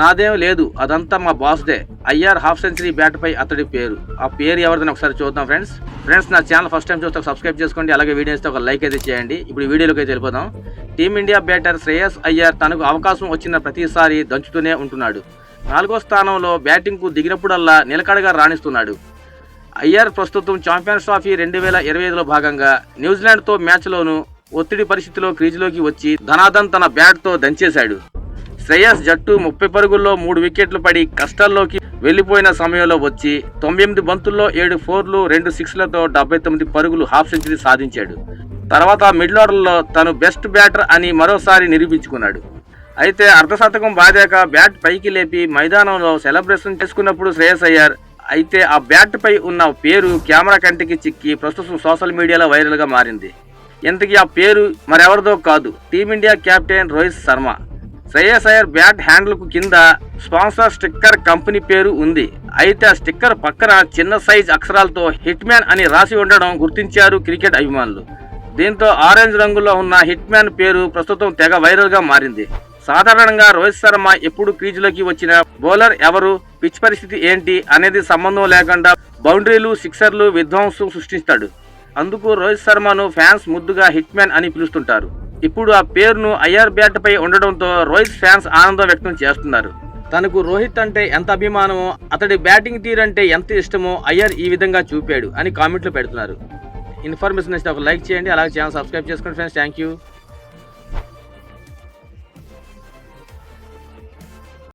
నాదేం లేదు అదంతా మా బాస్దే. ఐఆర్ హాఫ్ సెంచరీ బ్యాట్ పై అతడి పేరు. ఆ పేరు ఎవరిదని ఒకసారి చూద్దాం ఫ్రెండ్స్. ఫ్రెండ్స్ నా ఛానల్ ఫస్ట్ టైం చూస్తే సబ్స్క్రైబ్ చేసుకోండి అలాగే వీడియోస్ ఒక లైక్ అయితే చేయండి. ఇప్పుడు వీడియోలోకి అయితే వెళ్ళిపోదాం. టీమిండియా బ్యాటర్ శ్రేయస్ అయ్యర్ తనకు అవకాశం వచ్చిన ప్రతిసారి దంచుతూనే ఉంటున్నాడు. నాలుగో స్థానంలో బ్యాటింగ్కు దిగినప్పుడల్లా నిలకడగా రాణిస్తున్నాడు. అయ్యర్ ప్రస్తుతం ఛాంపియన్స్ ట్రాఫీ రెండు వేల ఇరవై ఐదులో భాగంగా న్యూజిలాండ్తో మ్యాచ్లోనూ ఒత్తిడి పరిస్థితిలో క్రీజులోకి వచ్చి ధనాదన్ తన బ్యాట్తో దంచేశాడు. శ్రేయస్ జట్టు ముప్పై పరుగుల్లో మూడు వికెట్లు పడి కష్టాల్లోకి వెళ్ళిపోయిన సమయంలో వచ్చి తొంభై ఎనిమిది బంతుల్లో ఏడు ఫోర్లు రెండు సిక్స్లతో డెబ్బై తొమ్మిది పరుగులు హాఫ్ సెంచరీ సాధించాడు. తర్వాత మిడిల్ ఆర్డర్లో తను బెస్ట్ బ్యాటర్ అని మరోసారి నిరూపించుకున్నాడు. అయితే అర్ధశతకం బాదాక బ్యాట్ పైకి లేపి మైదానంలో సెలబ్రేషన్ చేసుకున్నప్పుడు శ్రేయస్ అయ్యార్. అయితే ఆ బ్యాట్ పై ఉన్న పేరు కెమెరా కంటికి చిక్కి ప్రస్తుతం సోషల్ మీడియాలో వైరల్గా మారింది. ఇంతకీ ఆ పేరు మరెవరిదో కాదు. Team India captain Rohit Sharma. Shreyas Iyer bat హ్యాండిల్కు కింద స్పాన్సర్ స్టిక్కర్ కంపెనీ పేరు ఉంది. అయితే ఆ స్టిక్కర్ పక్కన చిన్న సైజ్ అక్షరాలతో హిట్ మ్యాన్ అని రాసి ఉండడం గుర్తించారు క్రికెట్ అభిమానులు. దీంతో ఆరెంజ్ రంగులో ఉన్న హిట్ మ్యాన్ పేరు ప్రస్తుతం తెగ వైరల్గా మారింది. సాధారణంగా రోహిత్ శర్మ ఎప్పుడు క్రీజులోకి వచ్చిన బౌలర్ ఎవరు పిచ్ పరిస్థితి ఏంటి అనేది సంబంధం లేకుండా బౌండరీలు సిక్సర్లు విధ్వంసం సృష్టిస్తాడు. అందుకు రోహిత్ శర్మను ఫ్యాన్స్ ముద్దుగా హిట్ మ్యాన్ అని పిలుస్తుంటారు. ఇప్పుడు ఆ పేరును ఐఆర్ బ్యాట్పై ఉండడంతో రోహిత్ ఫ్యాన్స్ ఆనందం వ్యక్తం చేస్తున్నారు. తనకు రోహిత్ అంటే ఎంత అభిమానమో అతడి బ్యాటింగ్ తీరంటే ఎంత ఇష్టమో అయ్యర్ ఈ విధంగా చూపాడు అని కామెంట్లు పెడుతున్నారు. ఇన్ఫర్మేషన్ ఇస్తే ఒక లైక్ చేయండి అలాగే ఛానల్ సబ్స్క్రైబ్ చేసుకోండి ఫ్రెండ్స్. Thank you.